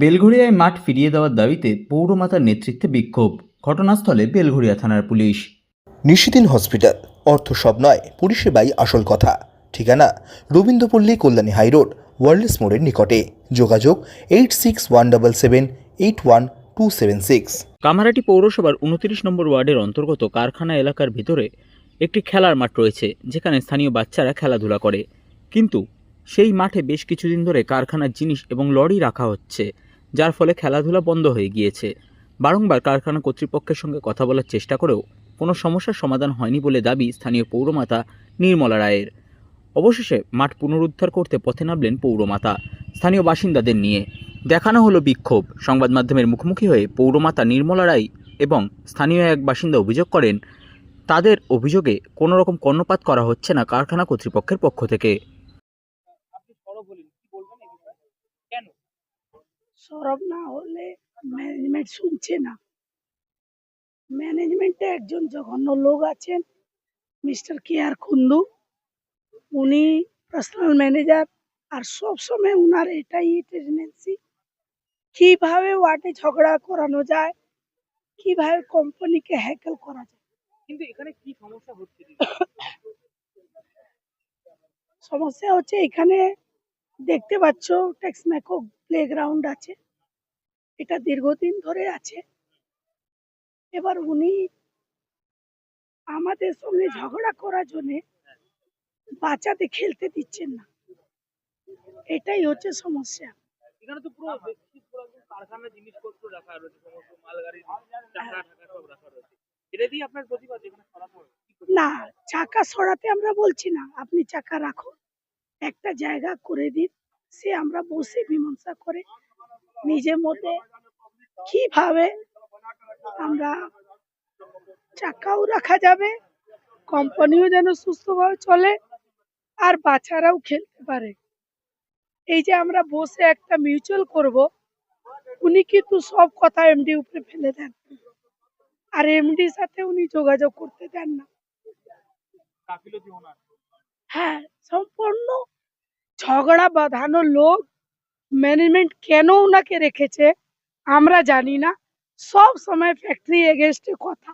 বেলঘড়িয়ায় মাঠ ফিরিয়ে দেওয়ার দাবিতে পৌরমাতার নেতৃত্বে বিক্ষোভ। ঘটনাস্থলে বেলঘড়িয়া থানার পুলিশ। নিশিদিন হসপিটাল। অর্থ সব নয় পরিষেবাই আসল কথা। ঠিকানা রবীন্দ্রপল্লী কল্যাণী হাইরোড ওয়ার্ল্ডস মোড়ের নিকটে। যোগাযোগ eight six one double seven eight one two seven six. Kamarhati পৌরসভার উনত্রিশ নম্বর ওয়ার্ডের অন্তর্গত কারখানা এলাকার ভিতরে একটি খেলার মাঠ রয়েছে যেখানে স্থানীয় বাচ্চারা খেলাধুলা করে। কিন্তু সেই মাঠে বেশ কিছুদিন ধরে কারখানার জিনিস এবং লরি রাখা হচ্ছে। যার ফলে খেলাধুলা বন্ধ হয়ে গিয়েছে। বারংবার কারখানা কর্তৃপক্ষের সঙ্গে কথা বলার চেষ্টা করেও কোনো সমস্যার সমাধান হয়নি বলে দাবি স্থানীয় পৌরমাতা নির্মলা রায়ের। অবশেষে মাঠ পুনরুদ্ধার করতে পথে নামলেন পৌরমাতা, স্থানীয় বাসিন্দাদের নিয়ে। দেখানো হলো বিক্ষোভ। সংবাদ মাধ্যমের মুখোমুখি হয়ে পৌরমাতা নির্মলা রায় এবং স্থানীয় এক বাসিন্দা অভিযোগ করেন, তাদের অভিযোগে কোনো রকম কর্ণপাত করা হচ্ছে না কারখানা কর্তৃপক্ষের পক্ষ থেকে। সরব না হলে ম্যানেজমেন্ট শুনছে না। ম্যানেজমেন্টে একজন জঘন্য লোক আছেন মিস্টার কে আর কুন্দু। উনি পার্সোনাল ম্যানেজার আর সব সময় উনার এটাই টেন্ডেন্সি কীভাবে ওয়ার্ডে ঝগড়া করানো যায় কীভাবে কোম্পানিকে হ্যাকেল করা যায়। কিন্তু এখানে কি সমস্যা হচ্ছে সমস্যা হচ্ছে এখানে দেখতে পাচ্ছ টেক্সম্যাকো প্লেগ্রাউন্ড আছে। এটা দীর্ঘদিন ধরে আছে। এবার উনি আমাদের সঙ্গে ঝগড়া করার জন্য বাচ্চাতে খেলতে দিচ্ছেন না। এটাই হচ্ছে সমস্যা। এখানে তো পুরো দেখছি পুরো একদম কারখানার জিনিসপত্র রাখা রয়েছে সমস্ত মালগাড়ি চাকা ঢাকা সব রাখা রয়েছে। এটা দিয়ে আপনার প্রতিবাদ এখানে সরাসরি না চাকা সরাতে আমরা বলছি না আপনি চাকা রাখুন। একটা জায়গা করে দিন সে আমরা বসে মীমাংসা করে নিজের মধ্যে কীভাবে আমরা চাকাও রাখা যাবে কোম্পানিও যেন সুস্থভাবে চলে আর বাচ্চারাও খেলতে পারে। এই যে আমরা বসে একটা মিউচুয়াল করব উনি কিন্তু সব কথা এমডি উপরে ফেলে দেন। আর এমডির সাথে উনি যোগাযোগ করতে দেন না। হ্যাঁ ঝগড়া বাঁধানো লোক ম্যানেজমেন্ট কেন ওনাকে রেখেছে আমরা জানি না। সব সময় ফ্যাক্টরি এগেনস্টে কথা।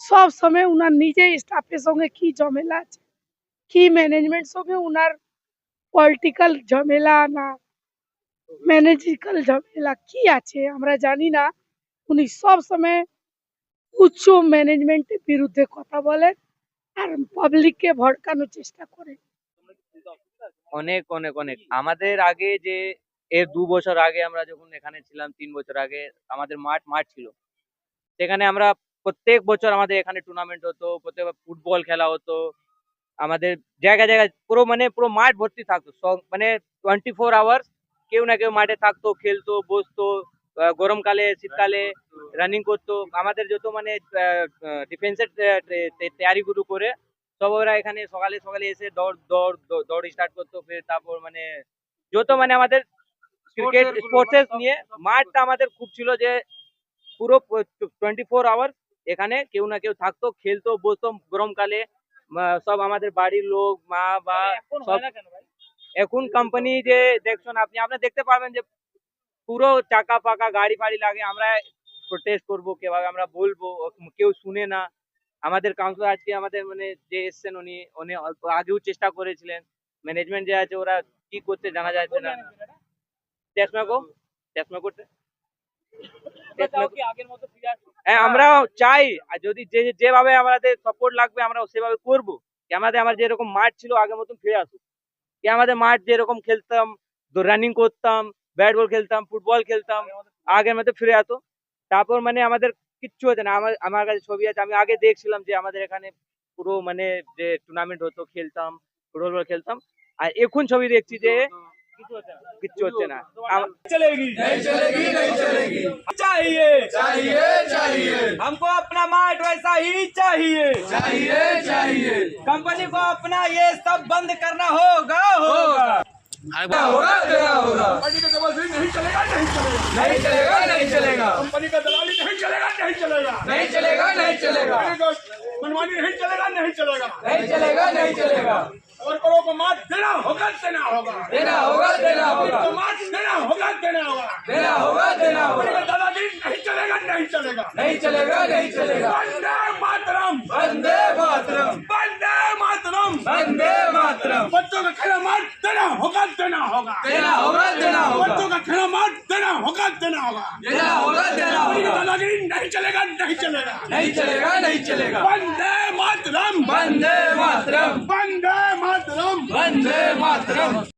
সব সময় উনার নিজের স্টাফের সঙ্গে কি ঝামেলা আছে? কি ম্যানেজমেন্ট সঙ্গে উনার পলিটিক্যাল ঝামেলা না ম্যানেজিক্যাল ঝামেলা কি আছে আমরা জানি না। উনি সব সময় উচ্চ ম্যানেজমেন্টের বিরুদ্ধে কথা বলেন আর পাবলিককে ভড়কানোর চেষ্টা করে অনেক অনেক অনেক। আমাদের আগে যে এর দু বছর আগে আমরা যখন এখানে ছিলাম তিন বছর আগে আমাদের মাঠ মাঠ ছিল। সেখানে আমরা প্রত্যেক বছর আমাদের এখানে টুর্নামেন্ট হতো প্রত্যেক ফুটবল খেলা হতো। আমাদের জায়গায় জায়গায় পুরো মানে পুরো মাঠ ভর্তি থাকতো। মানে টোয়েন্টি ফোর আওয়ার্স কেউ না কেউ মাঠে থাকতো খেলতো বসতো গরমকালে শীতকালে রানিং করতো। আমাদের যত মানে ডিফেন্সের তৈয়ারিগুলো করে সব ওরা এখানে সকালে সকালে এসে দৌড় দৌড় দৌড় স্টার্ট করতো ফের তারপর মানে যত মানে আমাদের ক্রিকেট স্পোর্টস নিয়ে মাঠটা আমাদের খুব ছিল যে পুরো টোয়েন্টি ফোর আওয়ার এখানে কেউ না কেউ থাকতো খেলতো বসতো গরমকালে সব আমাদের বাড়ির লোক মা বা এখন সব এখন কোম্পানি যে দেখছেন আপনি আপনারা দেখতে পারবেন যে পুরো চাকা পাকা গাড়ি ফাড়ি লাগে আমরা প্রোটেস্ট করব কীভাবে আমরা বলব কেউ শুনে না। আমাদের কাউন্সিলর আজকে আমাদের মানে যে এসছেন উনি উনি আগেও চেষ্টা করেছিলেন। ম্যানেজমেন্ট যে আছে ওরা কি করতে জানা যাচ্ছে না। হ্যাঁ যদি যেভাবে আমাদের সাপোর্ট লাগবে আমরা সেভাবে করব। আমাদের যেরকম মাঠ ছিল, আগের মতন ফিরে আমাদের মাঠ যেরকম খেলতাম রানিং করতাম ব্যাট বল খেলতাম ফুটবল খেলতাম, আগের মতো ফিরে আসো তারপর মানে আমাদের কিচ্ছু হচ্ছে না আমার আমার কাছে ছবি আছে আমি আগে দেখছিলাম যে আমাদের এখানে পুরো মানে যে টুর্নামেন্ট হতো খেলতাম ফুটবল খেলতাম আর এখন ছবি দেখছি যে কিছু হচ্ছে না কিচ্ছু হচ্ছে না আম- चलेगी नहीं चलेगी नहीं चलेगी चाहिए चाहिए चाहिए हमको अपना मार्ट वैसा ही चाहिए चाहिए चाहिए कंपनी को अपना ये सब बंद करना होगा होगा होगा तेरा होगा कंपनी का दलाली नहीं चलेगा नहीं चलेगा। नहीं चलेगा नहीं चलेगा। कंपनी का दलाली नहीं चलेगा नहीं चलेगा। नहीं चलेगा नहीं चलेगा। मनमानी नहीं चलेगा नहीं चलेगा। नहीं चलेगा नहीं चलेगा। तस्करों को मार देना होगा देना होगा। देना होगा देना होगा। तो मार देना होगा देना होगा। देना होगा देना होगा। दादागिरी नहीं चलेगा नहीं चलेगा। नहीं चलेगा नहीं चलेगा। वंदे मातरम। वंदे मातरम। मातरम। वंदे मातरम। बच्चों का खेला मार देना होगा देना होगा। देना होगा देना होगा। बच्चों का खेला मार देना होगा देना होगा। देना होगा देना होगा। दादागिरी नहीं चलेगा नहीं चलेगा। नहीं चलेगा नहीं चलेगा। वंदे मातरम। वंदे मातरम। वंदे मातरम। वंदे मातरम।